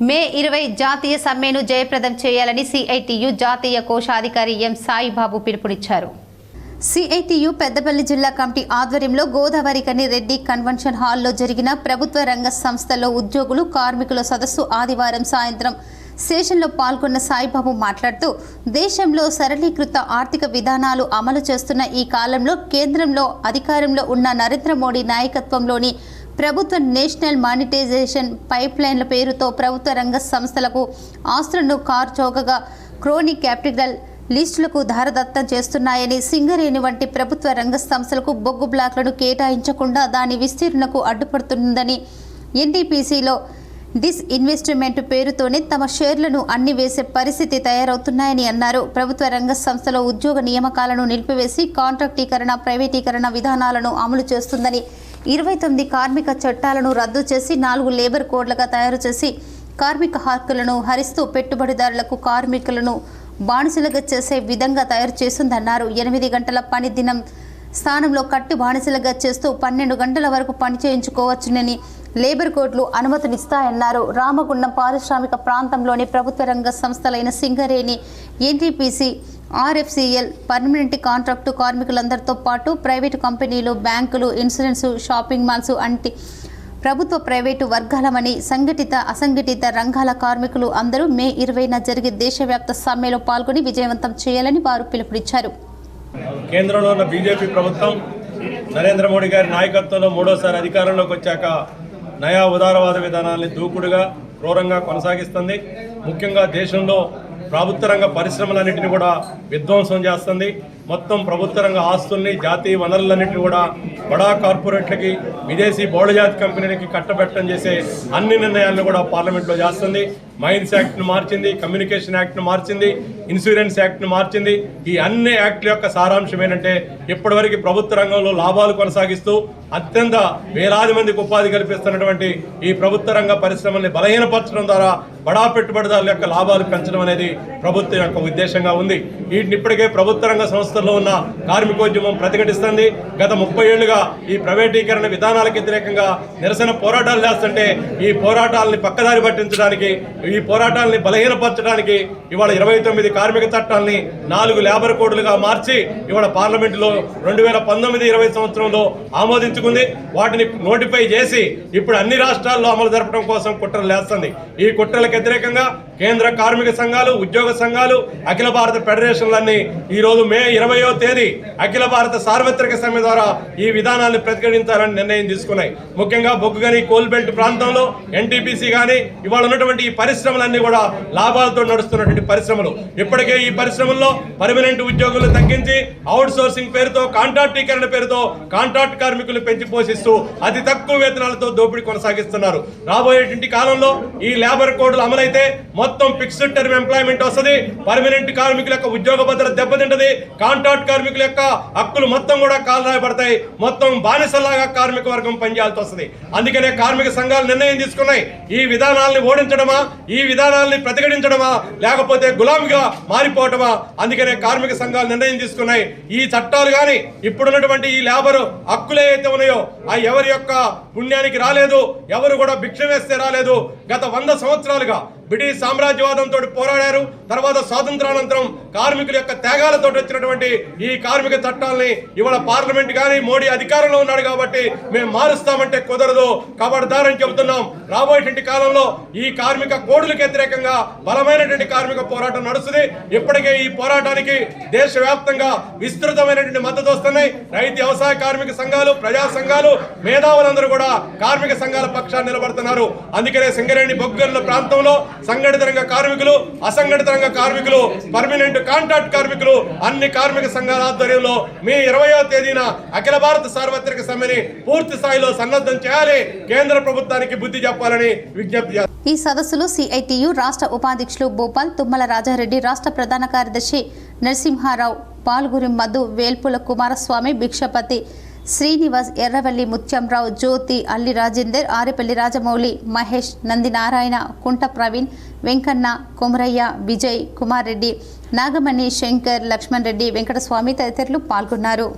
మే ఇరవై జాతీయ సమ్మెను జయప్రదం చేయాలని సిఐటియు జాతీయ కోశాధికారి ఎం సాయిబాబు పిలుపునిచ్చారు. సిఐటియు పెద్దపల్లి జిల్లా కమిటీ ఆధ్వర్యంలో గోదావరి కని రెడ్డి కన్వెన్షన్ హాల్లో జరిగిన ప్రభుత్వ రంగ సంస్థలో ఉద్యోగులు కార్మికుల సదస్సు ఆదివారం సాయంత్రం సెషన్లో పాల్గొన్న సాయిబాబు మాట్లాడుతూ దేశంలో సరళీకృత ఆర్థిక విధానాలు అమలు చేస్తున్న ఈ కాలంలో కేంద్రంలో అధికారంలో ఉన్న నరేంద్ర మోడీ నాయకత్వంలోని ప్రభుత్వ నేషనల్ మానిటైజేషన్ పైప్లైన్ల పేరుతో ప్రభుత్వ రంగ సంస్థలకు ఆస్తులను కార్చౌకగా క్రోనీ క్యాపిటల్ లిస్టులకు ధారదత్తం చేస్తున్నాయని సింగరేణి వంటి ప్రభుత్వ రంగ సంస్థలకు బొగ్గు బ్లాక్లను కేటాయించకుండా దాని విస్తీర్ణకు అడ్డుపడుతుందని ఎన్డీపీసీలో డిస్ఇన్వెస్ట్మెంట్ పేరుతోనే తమ షేర్లను అన్ని వేసే పరిస్థితి తయారవుతున్నాయని అన్నారు. ప్రభుత్వ రంగ సంస్థలో ఉద్యోగ నియామకాలను నిలిపివేసి కాంట్రాక్టీకరణ ప్రైవేటీకరణ విధానాలను అమలు చేస్తుందని ఇరవై తొమ్మిది కార్మిక చట్టాలను రద్దు చేసి నాలుగు లేబర్ కోడ్లుగా తయారు చేసి కార్మిక హక్కులను హరిస్తూ పెట్టుబడిదారులకు కార్మికులను బానిసలుగా చేసే విధంగా తయారు చేస్తుందన్నారు. ఎనిమిది గంటల పని దినం స్థానంలో కట్టు బానిసలుగా చేస్తూ పన్నెండు గంటల వరకు పని చేయించుకోవచ్చునని లేబర్ కోడ్లు అనుమతినిస్తాయన్నారు. రామగుండం పారిశ్రామిక ప్రాంతంలోని ప్రభుత్వ రంగ సంస్థలైన Singareni NTPC RFCL permanent contract కార్మికులందరితో పాటు ప్రైవేటు కంపెనీలు బ్యాంకులు ఇన్సూరెన్స్ షాపింగ్ మాల్స్ అంటి ప్రభుత్వ ప్రైవేటు వర్గాలమని సంఘటిత అసంఘటిత రంగాల కార్మికులు అందరూ మే ఇరవైన జరిగే దేశవ్యాప్త సమ్మెలో పాల్గొని విజయవంతం చేయాలని వారు పిలుపునిచ్చారు. కేంద్రంలో ఉన్న బీజేపీ ప్రభుత్వం నరేంద్ర మోడీ గారి నాయకత్వంలో మూడోసారి అధికారంలోకి వచ్చాక నయా ఉదారవాద విధానాన్ని దూకుడుగా క్రూరంగా కొనసాగిస్తుంది. ముఖ్యంగా దేశంలో ప్రభుత్వ రంగ పరిశ్రమలన్నింటినీ కూడా విధ్వంసం చేస్తుంది. మొత్తం ప్రభుత్వ రంగ ఆస్తుల్ని జాతీయ వనరులన్నింటినీ కూడా బడా కార్పొరేట్లకి విదేశీ బౌళజాతి కంపెనీలకి కట్టబెట్టడం చేసే అన్ని నిర్ణయాలను కూడా పార్లమెంట్లో చేస్తుంది. మైన్స్ యాక్ట్ను మార్చింది కమ్యూనికేషన్ యాక్ట్ను మార్చింది ఇన్సూరెన్స్ యాక్ట్ను మార్చింది. ఈ అన్ని యాక్ట్ల యొక్క సారాంశం ఏంటంటే ఇప్పటివరకు ప్రభుత్వ రంగంలో లాభాలు కొనసాగిస్తూ అత్యంత వేలాది మందికి ఉపాధి కల్పిస్తున్నటువంటి ఈ ప్రభుత్వ రంగ పరిశ్రమల్ని బలహీనపరచడం ద్వారా బడా పెట్టుబడిదారుల యొక్క లాభాలు పెంచడం అనేది ప్రభుత్వం యొక్క ఉద్దేశంగా ఉంది. వీటిని ఇప్పటికే ప్రభుత్వ రంగ వ్యవస్థలో ఉన్న కార్మికోద్యమం ప్రతిఘటిస్తుంది. గత ముప్పై ఏళ్ళుగా ఈ ప్రైవేటీకరణ విధానాలకు వ్యతిరేకంగా నిరసన పోరాటాలు చేస్తుంటే ఈ పోరాటాలని పక్కదారి పట్టించడానికి ఈ పోరాటాలని బలహీనపరచడానికి ఇవాళ ఇరవై తొమ్మిది కార్మిక చట్టాలని నాలుగు లేబర్ కోడ్లుగా మార్చి ఇవాళ పార్లమెంటులో రెండు వేల పంతొమ్మిది ఇరవై సంవత్సరంలో ఆమోదించుకుంది. వాటిని నోటిఫై చేసి ఇప్పుడు అన్ని రాష్ట్రాల్లో అమలు జరపడం కోసం కుట్రలు లేస్తుంది ఈ కుట్రలకు వ్యతిరేకంగా కేంద్ర కార్మిక సంఘాలు ఉద్యోగ సంఘాలు అఖిల భారత ఫెడరేషన్లన్నీ ఈ రోజు మే ఇరవయో తేదీ అఖిల భారత సార్వత్రిక సమ్మె ద్వారా ఈ విధానాన్ని ప్రతిఘటించాలని నిర్ణయం తీసుకున్నాయి. ముఖ్యంగా బొగ్గుగని కోల్బెల్ట్ ప్రాంతంలో ఎన్టీపీసీ కానీ ఇవాళ ఉన్నటువంటి ఈ పరిశ్రమలన్నీ కూడా లాభాలతో నడుస్తున్నటువంటి పరిశ్రమలు. ఇప్పటికే ఈ పరిశ్రమల్లో పర్మనెంట్ ఉద్యోగులు తగ్గించి అవుట్ సోర్సింగ్ పేరుతో కాంట్రాక్టీకరణ పేరుతో కాంట్రాక్ట్ కార్మికులు పెంచి పోషిస్తూ అతి తక్కువ వేతనాలతో దోపిడీ కొనసాగిస్తున్నారు. రాబోయేటువంటి కాలంలో ఈ లేబర్ కోడ్లు అమలైతే మొత్తం ఫిక్స్డ్ టర్మ్ ఎంప్లాయ్మెంట్ వస్తుంది. పర్మనెంట్ కార్మికుల యొక్క ఉద్యోగ భద్రత దెబ్బతింటది. కాంట్రాక్ట్ కార్మికుల యొక్క హక్కులు మొత్తం కూడా కాలరాయబడతాయి మొత్తం బానిసలాగా కార్మిక వర్గం పనిచేయాల్సి వస్తుంది. అందుకనే కార్మిక సంఘాలు నిర్ణయం తీసుకున్నాయి. ఈ విధానాల్ని ఓడించడమా? ఈ విధానాల్ని ప్రతిఘటించడమా? లేకపోతే గులాంగా మారిపోవటమా? అందుకనే కార్మిక సంఘాలు నిర్ణయం తీసుకున్నాయి. ఈ చట్టాలు కానీ ఇప్పుడున్నటువంటి ఈ లేబర్ హక్కులు ఏవైతే ఉన్నాయో ఆ ఎవరి యొక్క పుణ్యానికి రాలేదు ఎవరు కూడా భిక్ష వేస్తే రాలేదు. గత వంద సంవత్సరాలుగా బ్రిటిష్ సామ్రాజ్యవాదంతో పోరాడారు. తర్వాత స్వాతంత్రానంతరం కార్మికుల యొక్క త్యాగాలతో వచ్చినటువంటి ఈ కార్మిక చట్టాలని ఇవాళ పార్లమెంట్ కానీ మోడీ అధికారంలో ఉన్నాడు కాబట్టి మేము మారుస్తామంటే కుదరదు. కబడ్దారని చెబుతున్నాం. రాబోయేటువంటి కాలంలో ఈ కార్మిక కోడులకు వ్యతిరేకంగా బలమైనటువంటి కార్మిక పోరాటం నడుస్తుంది. ఇప్పటికే ఈ పోరాటానికి దేశవ్యాప్తంగా విస్తృతమైనటువంటి మద్దతు వస్తున్నాయి. రైతు వ్యవసాయ కార్మిక సంఘాలు ప్రజా సంఘాలు మేధావులందరూ కూడా కార్మిక సంఘాల పక్షాన్ని నిలబడుతున్నారు. అందుకనే సింగరేణి బొగ్గర్ల ప్రాంతంలో సంఘటిత రంగ కార్మికులు అసంఘటిత రంగ కార్మికులు పర్మనెంట్ కాంట్రాక్ట్ కార్మికులు అన్ని కార్మిక సంఘాల ఆధ్వర్యంలో మే ఇరవయో తేదీన అఖిల భారత సార్వత్రిక సమ్మెని పూర్తి స్థాయిలో సన్నద్ధం చేయాలి. కేంద్ర ప్రభుత్వానికి బుద్ధి చెప్పాలని విజ్ఞప్తి ఈ సదస్సులో సిఐటియు రాష్ట్ర ఉపాధ్యక్షులు భూపాల్ తుమ్మల రాజారెడ్డి రాష్ట్ర ప్రధాన కార్యదర్శి నరసింహారావు పాల్గురి మధు వేల్పుల కుమారస్వామి భిక్షపతి శ్రీనివాస్ ఎర్రవల్లి ముత్యంరావు జ్యోతి అల్లి రాజేందర్ ఆరేపల్లి రాజమౌళి మహేష్ నందినారాయణ కుంట ప్రవీణ్ వెంకన్న కొమరయ్య విజయ్ కుమార్ రెడ్డి నాగమణి శంకర్ లక్ష్మణ్ రెడ్డి వెంకటస్వామి తదితరులు పాల్గొన్నారు.